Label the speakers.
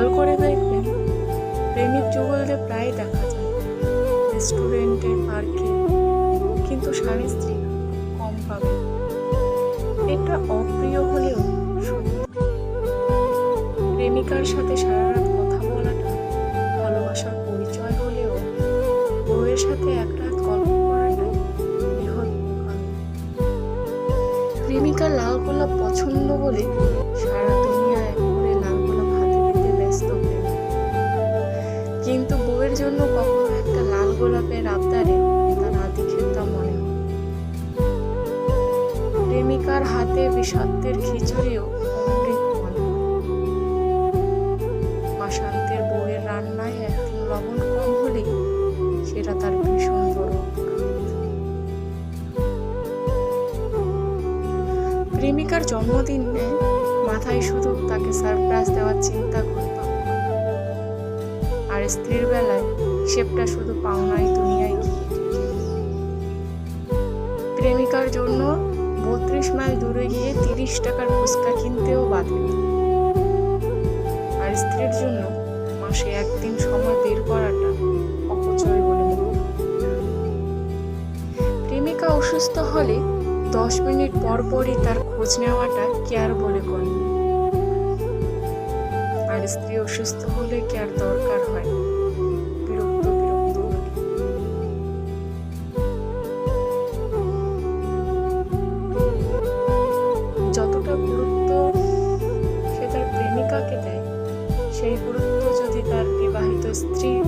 Speaker 1: খেয়াল করে দেখবেন, প্রেমিক যুগলদের প্রায় দেখা যায় রেস্টুরেন্টে পার্কে কিন্তু স্বামী স্ত্রী কম পাবে। এটা অপ্রিয় হলেও প্রেমিকার সাথে সারা রাত কথা বলাটা ভালোবাসার পরিচয় হলেও বউয়ের সাথে এক রাত গল্প করাটা বৃহৎ প্রেমিকা লাল গোলাপ পছন্দ বলে সারা বউয়ের জন্য কখনো একটা লাল গোলাপের আবদারে তার আতিথ্যতা মনে। হয় প্রেমিকার হাতে বিষাক্তের খিচুড়িও অমৃত মনে। বউয়ের রান্নায় লবণ কম হলেই সেটা তার ভীষণ প্রেমিকার জন্মদিনে মাথায় শুধু তাকে সারপ্রাইজ দেওয়ার চিন্তা করতাম আর স্ত্রীর বেলায় হিসেবটা শুধু পাওনাই দুনিয়ায় গিয়ে। প্রেমিকার জন্য বত্রিশ মাইল দূরে গিয়ে তিরিশ টাকার ফুচকা কিনতেও বাধে। আর স্ত্রীর জন্য মাসে একদিন সময় বের করাটা অপচয় বলে প্রেমিকা অসুস্থ হলে দশ মিনিট পর পরই তার খোঁজ নেওয়াটা কেয়ার বলে গণ্য স্ত্রী অসুস্থ হলে কি আর দরকার হয়? যতটা সে তার প্রেমিকাকে দেয়, সেই গুরুত্ব যদি তার বিবাহিত স্ত্রীকে